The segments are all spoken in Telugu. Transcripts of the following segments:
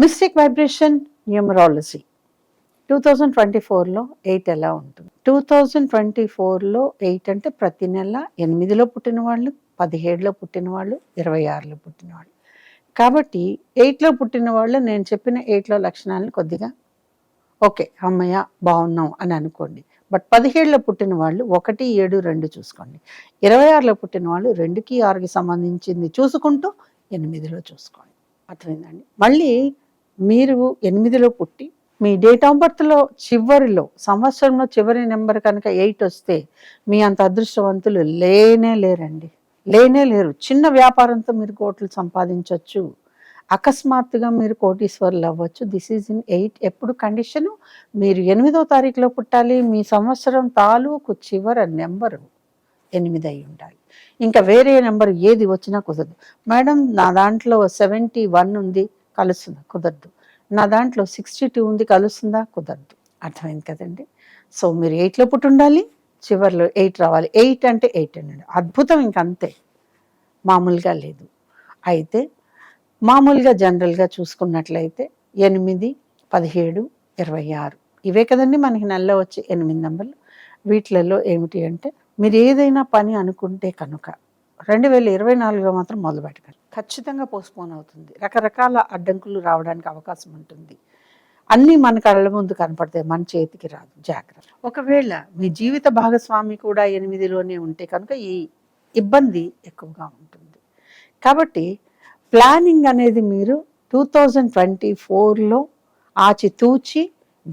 Mystic vibration numerology. Two thousand twenty ఫోర్లో ఎయిట్ ఎలా ఉంటుంది? టూ థౌజండ్ ట్వంటీ ఫోర్లో ఎయిట్ అంటే ప్రతి నెల ఎనిమిదిలో పుట్టిన వాళ్ళు పదిహేడులో పుట్టిన వాళ్ళు ఇరవై ఆరులో పుట్టిన వాళ్ళు. కాబట్టి ఎయిట్లో పుట్టిన వాళ్ళు నేను చెప్పిన ఎయిట్లో లక్షణాలను కొద్దిగా ఓకే అమ్మయ్య బాగున్నాం అని అనుకోండి. బట్ పదిహేడులో పుట్టిన వాళ్ళు ఒకటి ఏడు రెండు చూసుకోండి. ఇరవై ఆరులో పుట్టిన వాళ్ళు రెండుకి ఆరుకి సంబంధించింది చూసుకుంటూ ఎనిమిదిలో చూసుకోండి. అర్థమైందండి మళ్ళీ మీరు ఎనిమిదిలో పుట్టి మీ డేట్ ఆఫ్ బర్త్లో చివరిలో సంవత్సరంలో చివరి నెంబర్ కనుక ఎయిట్ వస్తే మీ అంత అదృష్టవంతులు లేనే లేరండి. లేనే లేరు. చిన్న వ్యాపారంతో మీరు కోట్లు సంపాదించవచ్చు అకస్మాత్తుగా మీరు కోటీశ్వరులు అవ్వచ్చు. దిస్ ఈజ్ ఇన్ ఎయిట్ ఎప్పుడు కండిషను మీరు ఎనిమిదో తారీఖులో పుట్టాలి. మీ సంవత్సరం తాలూకు చివర నెంబరు ఎనిమిది అయి ఉండాలి. ఇంకా వేరే నెంబర్ ఏది వచ్చినా కుదరదు. మేడం నా దాంట్లో సెవెంటీ వన్ ఉంది. కలుస్తుందా? కుదరదు. నా దాంట్లో సిక్స్టీ టూ ఉంది కలుస్తుందా? కుదరదు. అర్థమైంది కదండి? సో మీరు ఎయిట్లో పుట్టి ఉండాలి చివరిలో ఎయిట్ రావాలి. ఎయిట్ అంటే ఎయిట్ అండి అద్భుతం ఇంకంతే. మామూలుగా లేదు. అయితే మామూలుగా జనరల్గా చూసుకున్నట్లయితే ఎనిమిది పదిహేడు ఇరవై ఆరు. ఇవే కదండి మనకి నెలలో వచ్చే ఎనిమిది నెంబర్లు. వీటిలలో ఏమిటి అంటే మీరు ఏదైనా పని అనుకుంటే కనుక రెండు వేల ఇరవై నాలుగులో మాత్రం మొదలు పెట్టకండి ఖచ్చితంగా పోస్ట్పోన్ అవుతుంది. రకరకాల అడ్డంకులు రావడానికి అవకాశం ఉంటుంది. అన్నీ మన కళ్ళ ముందు కనపడతాయి మన చేతికి రాదు. జాగ్రత్త. ఒకవేళ మీ జీవిత భాగస్వామి కూడా ఎనిమిదిలోనే ఉంటే కనుక ఈ ఇబ్బంది ఎక్కువగా ఉంటుంది. కాబట్టి ప్లానింగ్ అనేది మీరు టూ థౌజండ్ ట్వంటీ ఫోర్లో ఆచితూచి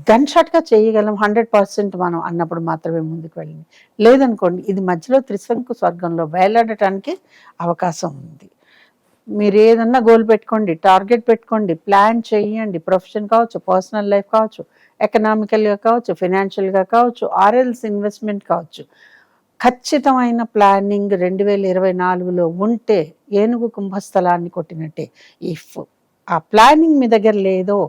గన్ షాట్గా చేయగలం హండ్రెడ్ పర్సెంట్ మనం అన్నప్పుడు మాత్రమే ముందుకు వెళ్ళింది. లేదనుకోండి ఇది మధ్యలో త్రిశంకు స్వర్గంలో వేలాడటానికి అవకాశం ఉంది. మీరు ఏదన్నా గోల్ పెట్టుకోండి టార్గెట్ పెట్టుకోండి ప్లాన్ చేయండి ప్రొఫెషన్ కావచ్చు పర్సనల్ లైఫ్ కావచ్చు ఎకనామికల్గా కావచ్చు ఫినాన్షియల్గా కావచ్చు ఆర్ఎల్స్ ఇన్వెస్ట్మెంట్ కావచ్చు. ఖచ్చితమైన ప్లానింగ్ రెండు వేల ఇరవై నాలుగులో ఉంటే ఏనుగు కుంభస్థలాన్ని కొట్టినట్టే ఇఫ్ ఆ ప్లానింగ్ మీ దగ్గర లేదో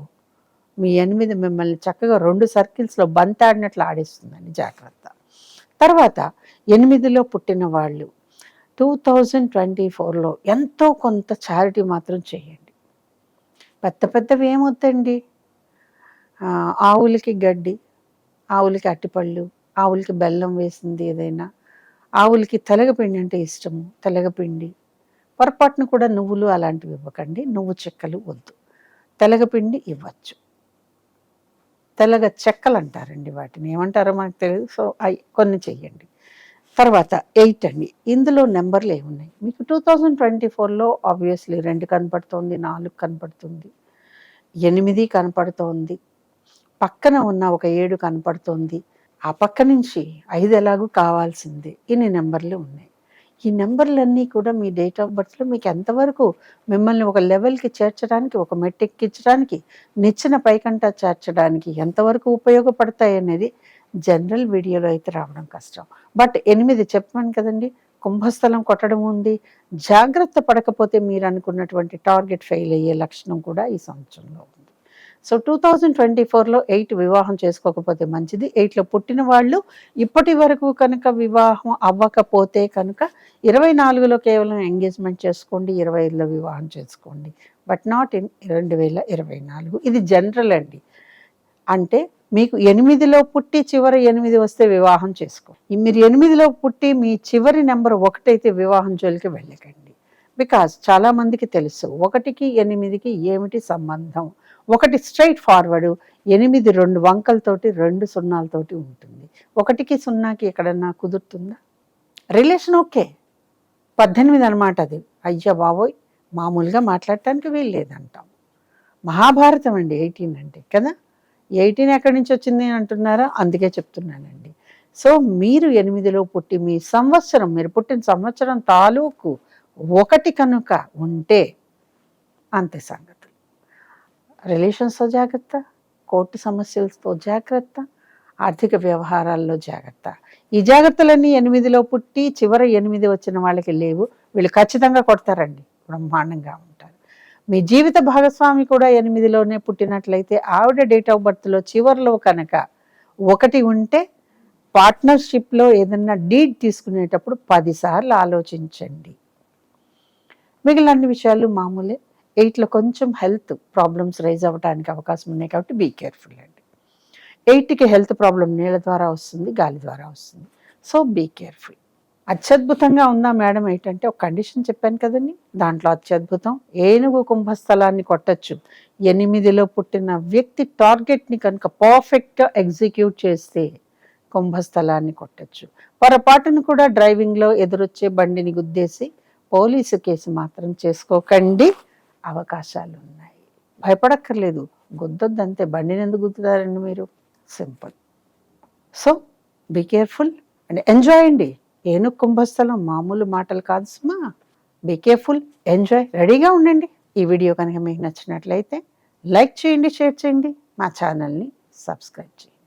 మీ ఎనిమిది మిమ్మల్ని చక్కగా రెండు సర్కిల్స్లో బంతాడినట్లు ఆడిస్తుందండి జాగ్రత్త. తర్వాత ఎనిమిదిలో పుట్టిన వాళ్ళు టూ థౌజండ్ ట్వంటీ ఫోర్లో ఎంతో కొంత చారిటీ మాత్రం చేయండి. పెద్ద పెద్దవి ఏమొద్దండి? ఆవులకి గడ్డి ఆవులకి అట్టిపళ్ళు ఆవులకి బెల్లం వేసింది ఏదైనా ఆవులకి తెలగపిండి అంటే ఇష్టము తెలగపిండి. పొరపాటును కూడా నువ్వులు అలాంటివి ఇవ్వకండి నువ్వు చెక్కలు వద్దు. తెలగపిండి ఇవ్వచ్చు. తెల్లగ చెక్కలు అంటారండి వాటిని. ఏమంటారో మనకు తెలియదు సో అవి కొన్ని చెయ్యండి. తర్వాత ఎయిట్ అండి. ఇందులో నెంబర్లు ఏమున్నాయి? మీకు టూ థౌజండ్ ట్వంటీ ఫోర్లో ఆబ్వియస్లీ రెండు కనపడుతోంది నాలుగు కనపడుతుంది ఎనిమిది కనపడుతోంది పక్కన ఉన్న ఒక ఏడు కనపడుతోంది ఆ పక్క నుంచి ఐదు ఎలాగూ కావాల్సిందే. ఇన్ని నెంబర్లు ఉన్నాయి. ఈ నెంబర్లన్నీ కూడా మీ డేట్ ఆఫ్ బర్త్లో మీకు ఎంతవరకు మిమ్మల్ని ఒక లెవెల్కి చేర్చడానికి ఒక మెట్టెక్కించడానికి నిచ్చిన పైకంట చేర్చడానికి ఎంతవరకు ఉపయోగపడతాయి అనేది జనరల్ వీడియోలో అయితే రావడం కష్టం. బట్ ఎనిమిది చెప్పాను కదండి కుంభస్థలం కొట్టడం ఉంది. జాగ్రత్త పడకపోతే మీరు అనుకున్నటువంటి టార్గెట్ ఫెయిల్ అయ్యే లక్షణం కూడా ఈ సంవత్సరంలో ఉంది. సో టూ థౌజండ్ ట్వంటీ ఫోర్లో ఎయిట్ వివాహం చేసుకోకపోతే మంచిది. ఎయిట్లో పుట్టిన వాళ్ళు ఇప్పటి వరకు కనుక వివాహం అవ్వకపోతే కనుక ఇరవై నాలుగులో కేవలం ఎంగేజ్మెంట్ చేసుకోండి ఇరవై ఐదులో వివాహం చేసుకోండి. బట్ నాట్ ఇన్ రెండు వేల ఇరవై నాలుగు. ఇది జనరల్ అండి. అంటే మీకు ఎనిమిదిలో పుట్టి చివరి ఎనిమిది వస్తే వివాహం చేసుకో. మీరు ఎనిమిదిలో పుట్టి మీ చివరి నెంబర్ ఒకటైతే వివాహం జోలికి వెళ్ళకండి. బికాజ్ చాలామందికి తెలుసు ఒకటికి ఎనిమిదికి ఏమిటి సంబంధం? ఒకటి స్ట్రైట్ ఫార్వర్డ్ ఎనిమిది రెండు వంకలతోటి రెండు సున్నాలతోటి ఉంటుంది. ఒకటికి సున్నాకి ఎక్కడన్నా కుదురుతుందా? రిలేషన్ ఓకే పద్దెనిమిది అనమాట అది. అయ్యా బాబోయ్ మామూలుగా మాట్లాడటానికి వీలు లేదంటాం మహాభారతం అండి ఎయిటీన్ అంటే కదా? ఎయిటీన్ ఎక్కడి నుంచి వచ్చింది అని అంటున్నారా? అందుకే చెప్తున్నానండి. సో మీరు ఎనిమిదిలో పుట్టి మీ సంవత్సరం మీరు పుట్టిన సంవత్సరం తాలూకు ఒకటి కనుక ఉంటే అంతే సంగతులు. రిలేషన్స్తో జాగ్రత్త కోర్టు సమస్యలతో జాగ్రత్త ఆర్థిక వ్యవహారాల్లో జాగ్రత్త. ఈ జాగ్రత్తలన్నీ ఎనిమిదిలో పుట్టి చివరి ఎనిమిది వచ్చిన వాళ్ళకి లేవు. వీళ్ళు ఖచ్చితంగా కొడతారండి. బ్రహ్మాండంగా ఉంటారు. మీ జీవిత భాగస్వామి కూడా ఎనిమిదిలోనే పుట్టినట్లయితే ఆవిడ డేట్ ఆఫ్ బర్త్లో చివరిలో కనుక ఒకటి ఉంటే పార్ట్నర్షిప్లో ఏదన్నా డీడ్ తీసుకునేటప్పుడు పదిసార్లు ఆలోచించండి. మిగిలిన అన్ని విషయాలు మామూలే. ఎయిట్లో కొంచెం హెల్త్ ప్రాబ్లమ్స్ రైజ్ అవ్వడానికి అవకాశం ఉన్నాయి కాబట్టి బీ కేర్ఫుల్ అండి. ఎయిట్కి హెల్త్ ప్రాబ్లం నీళ్ళ ద్వారా వస్తుంది గాలి ద్వారా వస్తుంది. సో బీ కేర్ఫుల్ అత్యద్భుతంగా ఉందా మేడం ఏంటంటే ఒక కండిషన్ చెప్పాను కదండి. దాంట్లో అత్యద్భుతం. ఏనుగు కుంభస్థలాన్ని కొట్టచ్చు. ఎనిమిదిలో పుట్టిన వ్యక్తి టార్గెట్ని కనుక పర్ఫెక్ట్గా ఎగ్జిక్యూట్ చేస్తే కుంభస్థలాన్ని కొట్టచ్చు. పొరపాటును కూడా డ్రైవింగ్లో ఎదురొచ్చే బండిని గుద్దేసి పోలీసు కేసు మాత్రం చేసుకోకండి. అవకాశాలు ఉన్నాయి భయపడక్కర్లేదు. గుద్దొద్దంతే. బండిని ఎందుకు గుద్దుతారండి మీరు? Simple. So be careful and enjoy అండి. ఏను కుంభస్థలం మామూలు మాటలు కాదు సుమా. బీ కేర్ఫుల్ ఎంజాయ్ రెడీగా ఉండండి. ఈ వీడియో కనుక మీకు నచ్చినట్లయితే లైక్ చేయండి షేర్ చేయండి. మా ఛానల్ని సబ్స్క్రైబ్ చేయండి.